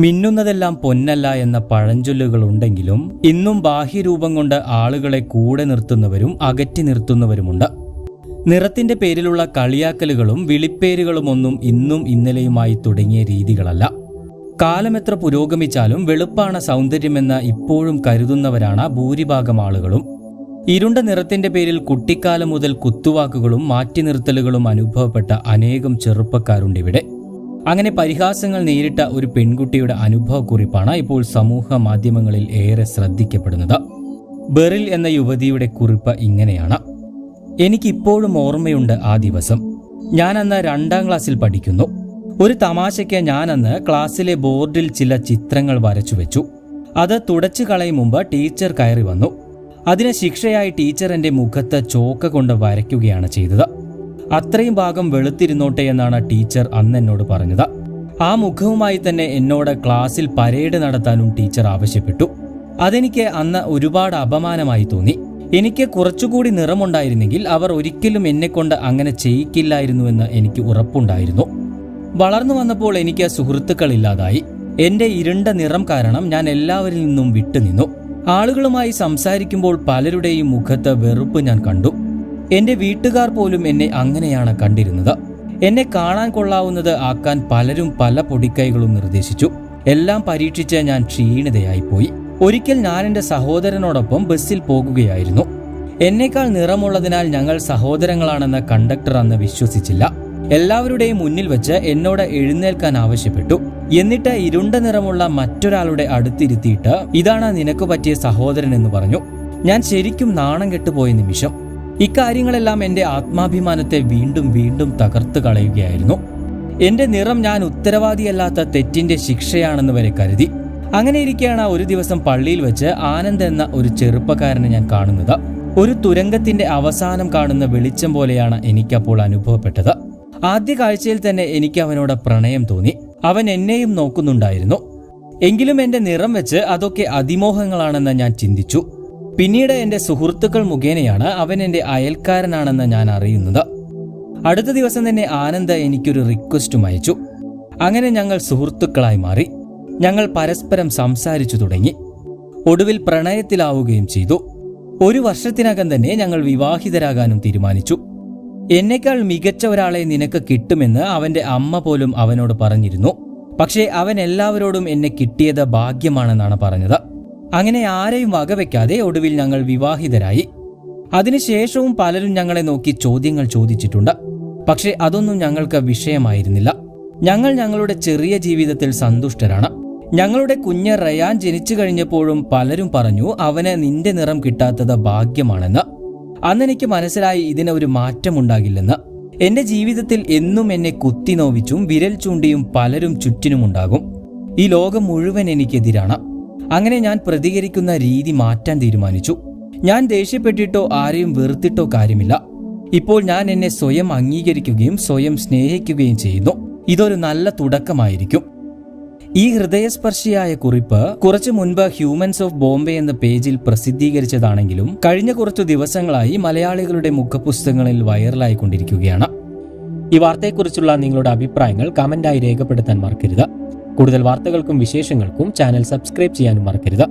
മിന്നുന്നതെല്ലാം പൊന്നല്ല എന്ന പഴഞ്ചൊല്ലുകളുണ്ടെങ്കിലും ഇന്നും ബാഹ്യരൂപം കൊണ്ട് ആളുകളെ കൂടെ നിർത്തുന്നവരും അകറ്റി നിർത്തുന്നവരുമുണ്ട്. നിറത്തിന്റെ പേരിലുള്ള കളിയാക്കലുകളും വിളിപ്പേരുകളുമൊന്നും ഇന്നും ഇന്നലെയുമായി തുടങ്ങിയ രീതികളല്ല. കാലമെത്ര പുരോഗമിച്ചാലും വെളുപ്പാണ് സൗന്ദര്യമെന്ന് ഇപ്പോഴും കരുതുന്നവരാണ് ഭൂരിഭാഗം ആളുകളും. ഇരുണ്ട നിറത്തിന്റെ പേരിൽ കുട്ടിക്കാലം മുതൽ കുത്തുവാക്കുകളും മാറ്റി നിർത്തലുകളും അനുഭവപ്പെട്ട അനേകം ചെറുപ്പക്കാരുണ്ട് ഇവിടെ അങ്ങനെ പരിഹാസങ്ങൾ നേരിട്ട ഒരു പെൺകുട്ടിയുടെ അനുഭവക്കുറിപ്പാണ് ഇപ്പോൾ സമൂഹ മാധ്യമങ്ങളിൽ ഏറെ ശ്രദ്ധിക്കപ്പെടുന്നത്. ബെറിൽ എന്ന യുവതിയുടെ കുറിപ്പ് ഇങ്ങനെയാണ്. എനിക്കിപ്പോഴും ഓർമ്മയുണ്ട് ആ ദിവസം. ഞാൻ അന്ന് രണ്ടാം ക്ലാസ്സിൽ പഠിക്കുന്നു. ഒരു തമാശയ്ക്ക് ഞാൻ അന്ന് ക്ലാസ്സിലെ ബോർഡിൽ ചില ചിത്രങ്ങൾ വരച്ചു വെച്ചു. അത് തുടച്ചു കളയും മുമ്പ് ടീച്ചർ കയറി വന്നു. അതിന് ശിക്ഷയായി ടീച്ചർ എന്റെ മുഖത്ത് ചോക്ക കൊണ്ട് വരയ്ക്കുകയാണ് ചെയ്തത്. അത്രയും ഭാഗം വെളുത്തിരുന്നോട്ടെ എന്നാണ് ടീച്ചർ അന്ന് എന്നോട് പറഞ്ഞത്. ആ മുഖവുമായി തന്നെ എന്നോട് ക്ലാസ്സിൽ പരേഡ് നടത്താനും ടീച്ചർ ആവശ്യപ്പെട്ടു. അതെനിക്ക് അന്ന് ഒരുപാട് അപമാനമായി തോന്നി. എനിക്ക് കുറച്ചുകൂടി നിറമുണ്ടായിരുന്നെങ്കിൽ അവർ ഒരിക്കലും എന്നെക്കൊണ്ട് അങ്ങനെ ചെയ്യിക്കില്ലായിരുന്നുവെന്ന് എനിക്ക് ഉറപ്പുണ്ടായിരുന്നു. വളർന്നു വന്നപ്പോൾ എനിക്ക് സുഹൃത്തുക്കളില്ലാതായി എന്റെ ഇരുണ്ട നിറം കാരണം ഞാൻ എല്ലാവരിൽ നിന്നും വിട്ടുനിന്നു. ആളുകളുമായി സംസാരിക്കുമ്പോൾ പലരുടെയും മുഖത്ത് വെറുപ്പ് ഞാൻ കണ്ടു. എന്റെ വീട്ടുകാർ പോലും എന്നെ അങ്ങനെയാണ് കണ്ടിരുന്നത്. എന്നെ കാണാൻ കൊള്ളാവുന്നത് ആക്കാൻ പലരും പല പൊടിക്കൈകളും നിർദ്ദേശിച്ചു. എല്ലാം പരീക്ഷിച്ച് ഞാൻ ക്ഷീണിതയായിപ്പോയി. ഒരിക്കൽ ഞാൻ എന്റെ സഹോദരനോടൊപ്പം ബസ്സിൽ പോകുകയായിരുന്നു. എന്നേക്കാൾ നിറമുള്ളതിനാൽ ഞങ്ങൾ സഹോദരങ്ങളാണെന്ന് കണ്ടക്ടർ അന്ന് വിശ്വസിച്ചില്ല. എല്ലാവരുടെയും മുന്നിൽ വെച്ച് എന്നോട് എഴുന്നേൽക്കാൻ ആവശ്യപ്പെട്ടു. എന്നിട്ട് ഇരുണ്ട നിറമുള്ള മറ്റൊരാളുടെ അടുത്തിരുത്തിയിട്ട് ഇതാണ് നിനക്ക് പറ്റിയ സഹോദരൻ എന്ന് പറഞ്ഞു. ഞാൻ ശരിക്കും നാണം കെട്ടുപോയ നിമിഷം ഇക്കാര്യങ്ങളെല്ലാം എന്റെ ആത്മാഭിമാനത്തെ വീണ്ടും വീണ്ടും തകർത്ത് കളയുകയായിരുന്നു. എന്റെ നിറം ഞാൻ ഉത്തരവാദിയല്ലാത്ത തെറ്റിന്റെ ശിക്ഷയാണെന്ന് വരെ കരുതി. അങ്ങനെ ഇരിക്കെയാണ് ഒരു ദിവസം പള്ളിയിൽ വെച്ച് ആനന്ദ് എന്ന ഒരു ചെറുപ്പക്കാരനെ ഞാൻ കാണുന്നത്. ഒരു തുരങ്കത്തിന്റെ അവസാനം കാണുന്ന വെളിച്ചം പോലെയാണ് എനിക്കപ്പോൾ അനുഭവപ്പെട്ടത്. ആദ്യ കാഴ്ചയിൽ തന്നെ എനിക്ക് അവനോട് പ്രണയം തോന്നി. അവൻ എന്നെയും നോക്കുന്നുണ്ടായിരുന്നു. എങ്കിലും എന്റെ നിറം വെച്ച് അതൊക്കെ അതിമോഹങ്ങളാണെന്ന് ഞാൻ ചിന്തിച്ചു. പിന്നീട് എന്റെ സുഹൃത്തുക്കൾ മുഖേനയാണ് അവൻ എന്റെ അയൽക്കാരനാണെന്ന് ഞാൻ അറിയുന്നത്. അടുത്ത ദിവസം തന്നെ ആനന്ദ എനിക്കൊരു റിക്വസ്റ്റും അയച്ചു. അങ്ങനെ ഞങ്ങൾ സുഹൃത്തുക്കളായി മാറി. ഞങ്ങൾ പരസ്പരം സംസാരിച്ചു തുടങ്ങി. ഒടുവിൽ പ്രണയത്തിലാവുകയും ചെയ്തു. ഒരു വർഷത്തിനകം തന്നെ ഞങ്ങൾ വിവാഹിതരാകാനും തീരുമാനിച്ചു. എന്നേക്കാൾ മികച്ച ഒരാളെ നിനക്ക് കിട്ടുമെന്ന് അവന്റെ അമ്മ പോലും അവനോട് പറഞ്ഞിരുന്നു. പക്ഷേ അവൻ എല്ലാവരോടും എന്നെ കിട്ടിയത് ഭാഗ്യമാണെന്നാണ് പറഞ്ഞത്. അങ്ങനെ ആരെയും വകവെക്കാതെ ഒടുവിൽ ഞങ്ങൾ വിവാഹിതരായി. അതിനുശേഷവും പലരും ഞങ്ങളെ നോക്കി ചോദ്യങ്ങൾ ചോദിച്ചിട്ടുണ്ട്. പക്ഷേ അതൊന്നും ഞങ്ങൾക്ക് വിഷയമായിരുന്നില്ല. ഞങ്ങൾ ഞങ്ങളുടെ ചെറിയ ജീവിതത്തിൽ സന്തുഷ്ടരാണ്. ഞങ്ങളുടെ കുഞ്ഞ് റയാൻ ജനിച്ചു കഴിഞ്ഞപ്പോഴും പലരും പറഞ്ഞു അവന് നിന്റെ നിറം കിട്ടാത്തത് ഭാഗ്യമാണെന്ന്. അന്നെനിക്ക് മനസ്സിലായി ഇതിന് ഒരു മാറ്റമുണ്ടാകില്ലെന്ന്. എന്റെ ജീവിതത്തിൽ എന്നും എന്നെ കുത്തിനോവിച്ചും വിരൽ ചൂണ്ടിയും പലരും ചുറ്റിനുമുണ്ടാകും. ഈ ലോകം മുഴുവൻ എനിക്കെതിരാണ്. അങ്ങനെ ഞാൻ പ്രതികരിക്കുന്ന രീതി മാറ്റാൻ തീരുമാനിച്ചു. ഞാൻ ദേഷ്യപ്പെട്ടിട്ടോ ആരെയും വെറുത്തിട്ടോ കാര്യമില്ല. ഇപ്പോൾ ഞാൻ എന്നെ സ്വയം അംഗീകരിക്കുകയും സ്വയം സ്നേഹിക്കുകയും ചെയ്യുന്നു. ഇതൊരു നല്ല തുടക്കമായിരിക്കും. ഈ ഹൃദയസ്പർശിയായ കുറിപ്പ് കുറച്ചു മുൻപ് ഹ്യൂമൻസ് ഓഫ് ബോംബെ എന്ന പേജിൽ പ്രസിദ്ധീകരിച്ചതാണെങ്കിലും കഴിഞ്ഞ കുറച്ചു ദിവസങ്ങളായി മലയാളികളുടെ മുഖപുസ്തകങ്ങളിൽ വൈറലായിക്കൊണ്ടിരിക്കുകയാണ്. ഈ വാർത്തയെക്കുറിച്ചുള്ള നിങ്ങളുടെ അഭിപ്രായങ്ങൾ കമന്റായി രേഖപ്പെടുത്താൻ മറക്കരുത്. കൂടുതൽ വാർത്തകൾക്കും വിശേഷങ്ങൾക്കും ചാനൽ സബ്സ്ക്രൈബ് ചെയ്യാനും മറക്കരുത്.